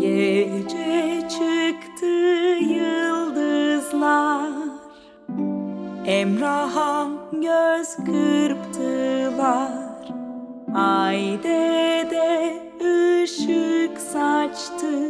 Gece çıktı yıldızlar. Emrah'a göz kırptılar. Ay de ışık saçtı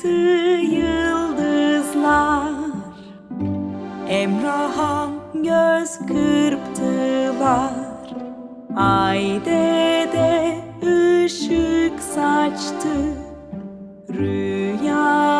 çıktı yıldızlar. Emrah'a göz kırptılar. Ay de ışık saçtı. Rüyanı